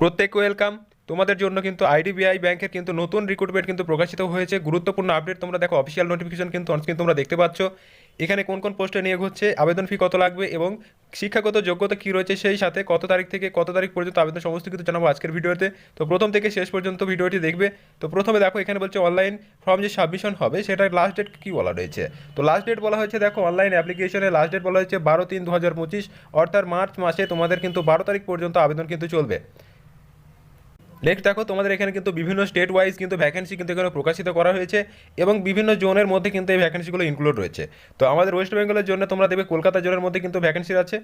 প্রত্যেক ওয়েলকাম তোমাদের জন্য কিন্তু আইডিবিআই ব্যাংকের কিন্তু নতুন রিক্রুটমেন্ট কিন্তু প্রকাশিত হয়েছে। গুরুত্বপূর্ণ আপডেট তোমরা দেখো অফিসিয়াল নোটিফিকেশন কিন্তু অনস্ক্রিন তোমরা দেখতে পাচ্ছ। এখানে কোন কোন পোস্টে নিয়োগ হচ্ছে, আবেদন ফি কত লাগবে এবং শিক্ষাগত যোগ্যতা কী রয়েছে সেই সাথে কত তারিখ থেকে কত তারিখ পর্যন্ত আবেদন সমস্ত কিছু জানাব আজকের ভিডিওতে। তো প্রথম থেকে শেষ পর্যন্ত ভিডিওটি দেখবে। তো প্রথমে দেখো, এখানে বলছে অনলাইন ফর্ম যে সাবমিশন হবে সেটার লাস্ট ডেট কী বলা রয়েছে? তো লাস্ট ডেট বলা হয়েছে, দেখো অনলাইন অ্যাপ্লিকেশনে লাস্ট ডেট বলা হয়েছে বারো তিন দু হাজার পঁচিশ, অর্থাৎ মার্চ মাসে তোমাদের কিন্তু বারো তারিখ পর্যন্ত আবেদন কিন্তু চলবে। নেক্সট দেখো, তোমাদের এখানে কিন্তু বিভিন্ন স্টেট ওয়াইজ কিন্তু ভ্যাকেন্সি কিন্তু এখানে প্রকাশিত করা হয়েছে এবং বিভিন্ন জোনের মধ্যে কিন্তু এই ভ্যাকেন্সিগুলো ইনক্লুড রয়েছে। তো আমাদের ওয়েস্ট বেঙ্গলের জন্য তোমরা দেখবে কলকাতা জোনের মধ্যে কিন্তু ভ্যাকেন্সি আছে।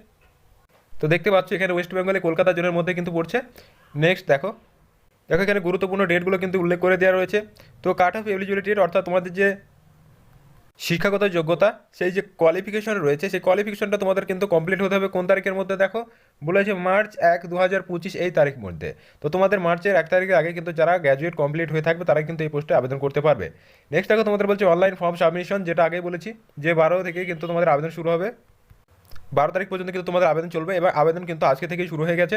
তো দেখতে পাচ্ছ, এখানে ওয়েস্ট বেঙ্গলে কলকাতা জোনের মধ্যে কিন্তু পড়ছে। নেক্সট দেখো দেখো এখানে গুরুত্বপূর্ণ ডেটগুলো কিন্তু উল্লেখ করে দেওয়া রয়েছে। তো কাট অফ এলিজিবিলিটি অর্থাৎ তোমাদের যে শিক্ষাগত যোগ্যতা, সেই যে কোয়ালিফিকেশন রয়েছে, সেই কোয়ালিফিকেশনটা তোমাদের কিন্তু কমপ্লিট হতে হবে কোন তারিখের মধ্যে দেখো? বলেছে মার্চ এক দু হাজার পঁচিশ এই তারিখ মধ্যে। তো তোমাদের মার্চের এক তারিখের আগে কিন্তু যারা গ্র্যাজুয়েট কমপ্লিট হয়ে থাকবে, তারা কিন্তু এই পোস্টে আবেদন করতে পারবে। নেক্সট দেখো, তোমাদের বলছে অনলাইন ফর্ম সাবমিশন যেটা আগেই বলেছি, যে বারো থেকে কিন্তু তোমাদের আবেদন শুরু হবে। বারো তারিখ পর্যন্ত কিন্তু তোমাদের আবেদন চলবে। এবার আবেদন কিন্তু আজকে থেকেই শুরু হয়ে গেছে।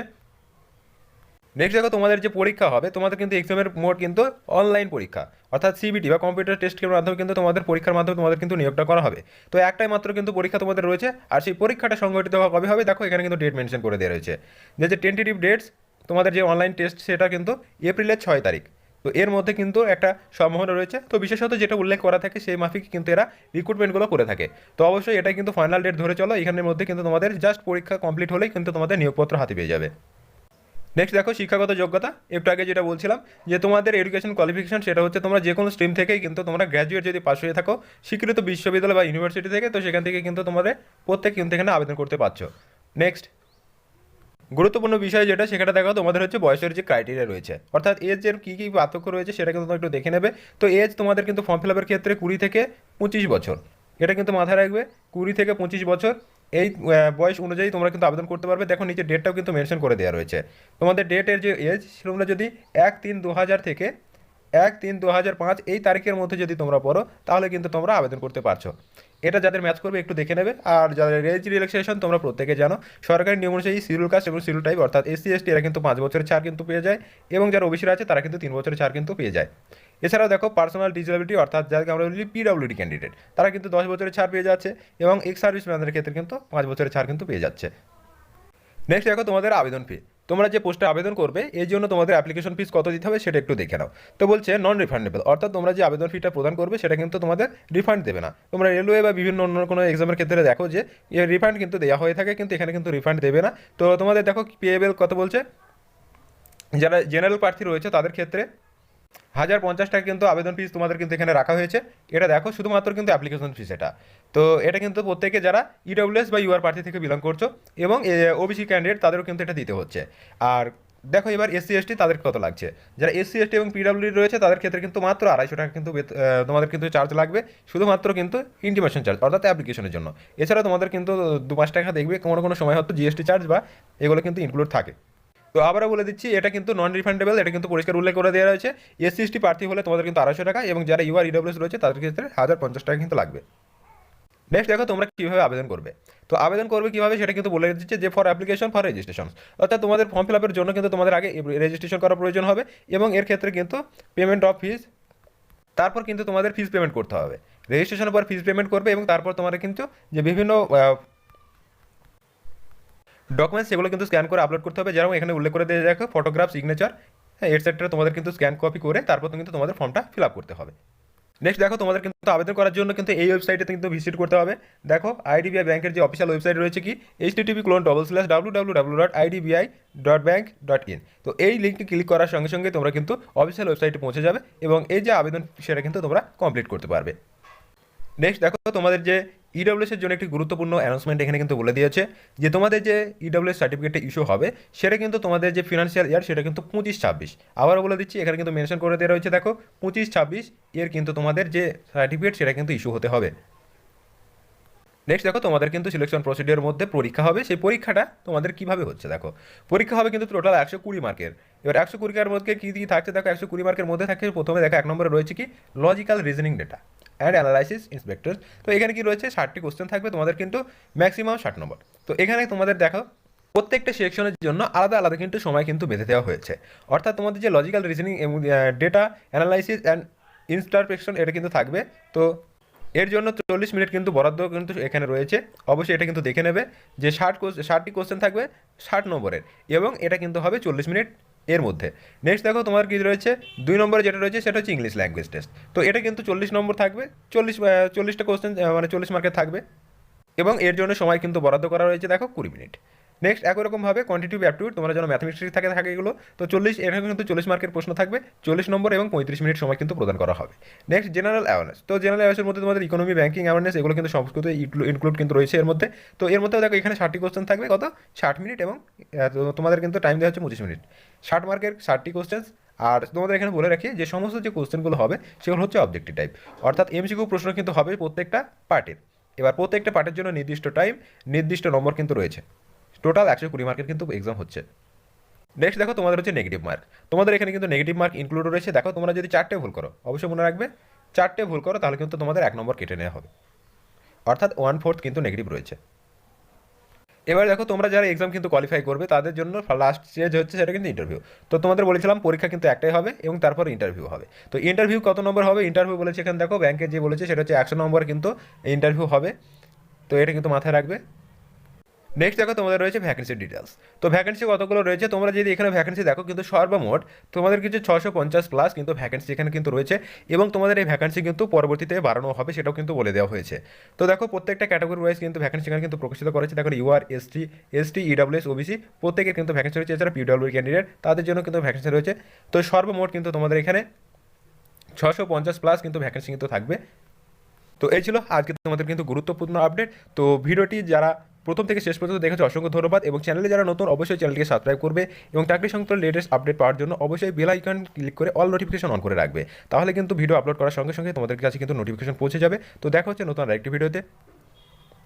নেক্সট দেখো তোমাদের যে পরীক্ষা হবে, তোমাদের কিন্তু এক্সামের মোড কিন্তু অনলাইন পরীক্ষা। অর্থাৎ সিবিটি বা কম্পিউটার টেস্টের মাধ্যমে কিন্তু তোমাদের পরীক্ষার মাধ্যমে তোমাদের কিন্তু নিয়োগটা করা হবে। তো একটাই মাত্র কিন্তু পরীক্ষা তোমাদের রয়েছে, আর সেই পরীক্ষাটা সংগঠিত কবে হবে, দেখো এখানে কিন্তু ডেট মেনশন করে দেওয়া রয়েছে। যে যে টেন্টেটিভ ডেটস তোমাদের যে অনলাইন টেস্ট সেটা কিন্তু এপ্রিলের ছয় তারিখ। তো এর মধ্যে কিন্তু একটা সম্ভাবনা রয়েছে। তো বিশেষত যেটা উল্লেখ করা থাকে, সেই মাফিক কিন্তু এরা রিক্রুটমেন্টগুলো করে থাকে। তো অবশ্যই এটা কিন্তু ফাইনাল ডেট ধরে চলো, এখানের মধ্যে কিন্তু তোমাদের জাস্ট পরীক্ষা কমপ্লিট হলেই কিন্তু তোমাদের নিয়োগপত্র হাতে পেয়ে যাবে। নেক্সট দেখো শিক্ষাগত যোগ্যতা। একটু আগে যেটা বলছিলাম, যে তোমাদের এডুকেশন কোয়ালিফিকেশন সেটা হচ্ছে তোমরা যে কোনো স্ট্রিম থেকেই কিন্তু তোমরা গ্র্যাজুয়েট যদি পাশ হয়ে থাকো, স্বীকৃত বিশ্ববিদ্যালয় বা ইউনিভার্সিটি থেকে, তো সেখান থেকে কিন্তু তোমাদের প্রত্যেক কিন্তু এখানে আবেদন করতে পারছ। নেক্সট গুরুত্বপূর্ণ বিষয় যেটা, সেখানে দেখো তোমাদের হচ্ছে বয়সের যে ক্রাইটেরিয়া রয়েছে, অর্থাৎ এজের কী কী পার্থক্য রয়েছে সেটা কিন্তু তোমরা একটু দেখে নেবে। তো এজ তোমাদের কিন্তু ফর্ম ফিল আপের ক্ষেত্রে কুড়ি থেকে পঁচিশ বছর। এটা কিন্তু মাথায় রাখবে, কুড়ি থেকে পঁচিশ বছর। এই বয়স অনুযায়ী তোমরা কিন্তু আবেদন করতে পারবে। দেখো নিচে ডেটটাও কিন্তু মেনশন করে দেওয়া রয়েছে। তোমাদের ডেটের যে এজ তোমরা যদি এক তিন দু হাজার থেকে এক তিন দু হাজার পাঁচ এই তারিখের মধ্যে যদি তোমরা পড়ো, তাহলে কিন্তু তোমরা আবেদন করতে পারছ। এটা যাদের ম্যাচ করবে, একটু দেখে নেবে। আর যাদের রেজ রিল্যাক্সেশন তোমরা প্রত্যেকে জানো, সরকারি নিয়ম অনুযায়ী সিরুল কাস্ট এবং সিরুল টাইপ অর্থাৎ এসসি এসটি এরা কিন্তু পাঁচ বছরের ছাড় কিন্তু পেয়ে যায়। এবং যারা ওবিসিরা আছে, তারা কিন্তু তিন বছরের ছাড় কিন্তু পেয়ে যায়। এছাড়াও দেখো পার্সোনাল ডিসেবিলিটি অর্থাৎ যাদেরকে আমরা বলি পিডব্লিউডি ক্যান্ডিডেট তারা কিন্তু দশ বছরের ছাড় পেয়ে যাচ্ছে এবং এক্স সার্ভিস ম্যানদের ক্ষেত্রে কিন্তু পাঁচ বছরের ছাড় কিন্তু পেয়ে যাচ্ছে। নেক্সট দেখো তোমাদের আবেদন ফি তোমরা যে পোস্টে আবেদন করবে এই জন্য তোমাদের অ্যাপ্লিকেশন ফিস কত দিতে হবে সেটা একটু দেখে নাও। তো বলছে নন রিফান্ডেবল অর্থাৎ তোমরা যে আবেদন ফিটা প্রদান করবে সেটা কিন্তু তোমাদের রিফান্ড দেবে না। তোমরা রেলওয়ে বা বিভিন্ন অন্য কোনো এক্সামের ক্ষেত্রে দেখো যে রিফান্ড কিন্তু দেওয়া হয়ে থাকে, কিন্তু এখানে কিন্তু রিফান্ড দেবে না। তো তোমাদের দেখো পেয়েবেল কত বলছে? যারা জেনারেল প্রার্থী রয়েছে তাদের ক্ষেত্রে হাজার পঞ্চাশ টাকা কিন্তু আবেদন ফিস তোমাদের কিন্তু এখানে রাখা হয়েছে। এটা দেখো, শুধুমাত্র কিন্তু অ্যাপ্লিকেশন ফিস এটা। তো এটা কিন্তু প্রত্যেকে যারা ইডব্লিউএস বা ইউআর প্রার্থী থেকে বিলং করছ এবং ওবিসি ক্যান্ডিডেট তাদেরও কিন্তু এটা দিতে হচ্ছে। আর দেখো এবার এসসি এসটি তাদের কত লাগছে? যারা এসসি এসটি এবং পিডব্লিউ রয়েছে, তাদের ক্ষেত্রে কিন্তু মাত্র আড়াইশো টাকা কিন্তু তোমাদের কিন্তু চার্জ লাগবে। শুধুমাত্র কিন্তু ইন্টিমেশন চার্জ অর্থাৎ অ্যাপ্লিকেশনের জন্য। এছাড়া তোমাদের কিন্তু দু পাঁচ টাকা দেখবে, কোনো কোনো সময় হয়তো জিএসটি চার্জ বা এগুলো কিন্তু ইনক্লুড থাকে। তো আবারও বলে দিচ্ছি, এটা কিন্তু নন রিফান্ডেবল এটা কিন্তু পরিষ্কার উল্লেখ করে দেওয়া রয়েছে। এসসি এসটি প্রার্থী হলে তোমাদের কিন্তু আড়াইশো টাকা এবং যারা ইউআর ইডব্লিউএস রয়েছে, তাদের ক্ষেত্রে হাজার পঞ্চাশ টাকা কিন্তু লাগবে। নেক্সট দেখো তোমরা কীভাবে আবেদন করবে। তো আবেদন করবে কীভাবে সেটা কিন্তু বলে দিচ্ছে যে ফর অ্যাপ্লিকেশন ফর রেজিস্ট্রেশন অর্থাৎ তোমাদের ফর্ম ফিল আপের জন্য কিন্তু তোমাদের আগে রেজিস্ট্রেশন করার প্রয়োজন হবে এবং এর ক্ষেত্রে কিন্তু পেমেন্ট অফ ফিস তারপর কিন্তু তোমাদের ফিস পেমেন্ট করতে হবে। রেজিস্ট্রেশনের পর ফিস পেমেন্ট করবে এবং তারপর তোমাদের কিন্তু যে বিভিন্ন ডকুমেন্টস সেগুলো কিন্তু স্ক্যান করে আপলোড করতে হবে। যেরকম এখানে উল্লেখ করে দিয়ে দেখো ফটোগ্রাফ সিগনেচার হ্যাঁ এটসেট্রা তোমাদের কিন্তু স্ক্যান কপি করে তারপর কিন্তু তোমাদের ফর্মটা ফিল আপ করতে হবে। নেক্সট দেখো, তোমাদের কিন্তু আবেদন করার জন্য কিন্তু এই ওয়েবসাইটে কিন্তু ভিজিট করতে হবে। দেখো আইডিবিআই ব্যাংকের যে অফিসিয়াল ওয়েবসাইট রয়েছে কি? H T TV colon double slash W W W dot IDBI dot bank dot in তো এই লিঙ্কটি ক্লিক করার সঙ্গে সঙ্গে তোমরা কিন্তু অফিসিয়াল ওয়েবসাইটে পৌঁছে যাবে এবং এই যে আবেদন, সেটা কিন্তু তোমরা কমপ্লিট করতে পারবে। নেক্সট দেখো, তোমাদের যে ইডব্লিউএস এর জন্য একটি গুরুত্বপূর্ণ অ্যানাউন্সমেন্ট এখানে কিন্তু বলে দিয়েছে যে তোমাদের যে ইডব্লিউএস সার্টিফিকেটটা ইস্যু হবে, সেটা কিন্তু তোমাদের যে ফিনান্সিয়াল ইয়ার সেটা কিন্তু পঁচিশ ছাব্বিশ। আবারও বলে দিচ্ছি, এখানে কিন্তু মেনশন করে দেওয়া রয়েছে, দেখো, পঁচিশ ছাব্বিশ এর কিন্তু তোমাদের যে সার্টিফিকেট সেটা কিন্তু ইস্যু হতে হবে। নেক্সট দেখো, তোমাদের কিন্তু সিলেকশন প্রসিডিওর মধ্যে পরীক্ষা হবে, সেই পরীক্ষাটা তোমাদের কীভাবে হচ্ছে, দেখো। পরীক্ষা হবে কিন্তু টোটাল একশো কুড়ি মার্কের। এবার একশো কুড়ি মার্কের মধ্যে কী কী থাকছে, দেখো, একশো কুড়ি মার্কের মধ্যে থাকে প্রথমে দেখো, এক নম্বরে রয়েছে কি? Logical reasoning data and analysis inspector তো এখানে কি রয়েছে? ষাটটি কোশ্চেন থাকবে, তোমাদের কিন্তু ম্যাক্সিমাম ষাট নম্বর তো এখানে তোমাদের দেখো প্রত্যেকটা সেকশনের জন্য আলাদা আলাদা কিন্তু সময় কিন্তু বেঁধে দেওয়া হয়েছে। অর্থাৎ তোমাদের যে লজিক্যাল রিজনিং এবং ডেটা অ্যানালাইসিস অ্যান্ড ইনস্টারপেকশন এটা কিন্তু থাকবে। তো এর জন্য চল্লিশ মিনিট কিন্তু বরাদ্দ কিন্তু এখানে রয়েছে। অবশ্যই এটা কিন্তু দেখে নেবে যে ষাট ষাটটি কোশ্চেন থাকবে ষাট নম্বরের এবং এটা কিন্তু হবে চল্লিশ মিনিট। এর মধ্যে। নেক্সট দেখো তোমার কী রয়েছে? দুই নম্বরে যেটা রয়েছে সেটা হচ্ছে ইংলিশ ল্যাঙ্গুয়েজ টেস্ট তো এটা কিন্তু চল্লিশ নম্বর থাকবে, চল্লিশ চল্লিশটা কোশ্চেন মানে চল্লিশ মার্কের থাকবে। এবং এর জন্য সময় কিন্তু বরাদ্দ করা রয়েছে, দেখো কুড়ি মিনিট নেক্সট একই রকমভাবে কোয়ান্টিটিভ অ্যাপটিউড তোমরা যেন ম্যাথমেটিক্স থাকে থাকে এগুলো। তো চল্লিশ এখানে কিন্তু চল্লিশ মার্কের প্রশ্ন থাকবে। চল্লিশ নম্বর এবং পঁয়ত্রিশ মিনিট সময় কিন্তু প্রদান করা হবে। নেক্সট জেনারেল অ্যাওয়ারনেস তো জেনারেল অ্যাওয়ারনেসের মধ্যে তোমাদের ইকোনমি ব্যাঙ্কিং অ্যাওয়ারনেস এগুলো কিন্তু সমস্ত ইনক্লুড কিন্তু রয়েছে এর মধ্যে। তো এর মধ্যেও দেখো এখানে ষাটটি কোশ্চেন থাকবে। কত? ষাট মিনিট এবং তোমাদের কিন্তু টাইম দেওয়া হচ্ছে পঁচিশ মিনিট। ষাট মার্কের ষাটটি কোশ্চেন আর তোমাদের এখানে বলে রাখি যে সমস্ত যে কোশ্চেনগুলো হবে, সেগুলো হচ্ছে অবজেক্টিভ টাইপ অর্থাৎ এমসিকিউ প্রশ্ন কিন্তু হবে প্রত্যেকটা পার্টের এবার প্রত্যেকটা পার্টের জন্য নির্দিষ্ট টাইম নির্দিষ্ট নম্বর কিন্তু রয়েছে। টোটাল একশো কুড়ি মার্কের কিন্তু এক্সাম হচ্ছে। নেক্সট দেখো তোমাদের হচ্ছে নেগেটিভ মার্ক তোমাদের এখানে কিন্তু নেগেটিভ মার্ক ইনক্লুড রয়েছে। দেখো, তোমরা যদি চারটে ভুল করো, অবশ্যই মনে রাখবে, চারটে ভুল করো, তাহলে কিন্তু তোমাদের এক নম্বর কেটে নেওয়া হবে। অর্থাৎ ওয়ান ফোর্থ কিন্তু নেগেটিভ রয়েছে। এবার দেখো, তোমরা যারা এক্সাম কিন্তু কোয়ালিফাই করবে, তাদের জন্য লাস্ট স্টেজ হচ্ছে সেটা কিন্তু ইন্টারভিউ তো তোমাদের বলেছিলাম, পরীক্ষা কিন্তু একটাই হবে এবং তারপর ইন্টারভিউ হবে। তো ইন্টারভিউ কত নম্বর হবে? ইন্টারভিউ বলেছে এখানে দেখো ব্যাংকে যে বলেছে, সেটা হচ্ছে একশো নম্বর কিন্তু ইন্টারভিউ হবে। তো এটা কিন্তু মাথায় রাখবে। নেক্সট দেখো, তোমাদের রয়েছে ভ্যাকেন্সি ডিটেলস তো ভ্যাকেন্সি কতগুলো রয়েছে? তোমরা যদি এখানে ভ্যাকেন্সি দেখো, কিন্তু সর্বমোট তোমাদের কিছু ছশো পঞ্চাশ প্লাস কিন্তু ভ্যাকেন্সি এখানে কিন্তু রয়েছে এবং তোমাদের এই ভ্যাকেন্সি কিন্তু পরবর্তীতে বাড়ানো হবে, সেটাও কিন্তু বলে দেওয়া হয়েছে। তো দেখো, প্রত্যেকটা ক্যাটাগরি ওয়াইজ কিন্তু ভ্যাকেন্সি এখানে কিন্তু প্রকাশিত করেছে দেখো UR ST ST EWS OBC প্রত্যেকের কিন্তু ভ্যাকেন্সি রয়েছে। এছাড়া পিডাব্লিউ ক্যান্ডিডেট তাদের জন্য কিন্তু ভ্যাকেন্সি রয়েছে। তো সর্বমোট কিন্তু তোমাদের এখানে ছশো পঞ্চাশ প্লাস কিন্তু ভ্যাকেন্সি কিন্তু থাকবে। তো এই ছিল আজকে তোমাদের কিন্তু গুরুত্বপূর্ণ আপডেট তো ভিডিওটি যারা প্রথম থেকে শেষ পর্যন্ত দেখেছ, অসংখ্য ধন্যবাদ এবং চ্যানেলে যারা নতুন, অবশ্যই চ্যানেলকে সাবস্ক্রাইব করবে এবং চাকরি সংক্রান্ত লেটেস্ট আপডেট পাওয়ার জন্য অবশ্যই বেল আইকন ক্লিক করে অল নোটিফিকেশন অন করে রাখবে। তাহলে কিন্তু ভিডিও আপলোড করার সঙ্গে সঙ্গে তোমাদের কাছে কিন্তু নোটিফিকেশন পৌঁছে যাবে। তো দেখা হচ্ছে নতুন আরেকটি ভিডিওতে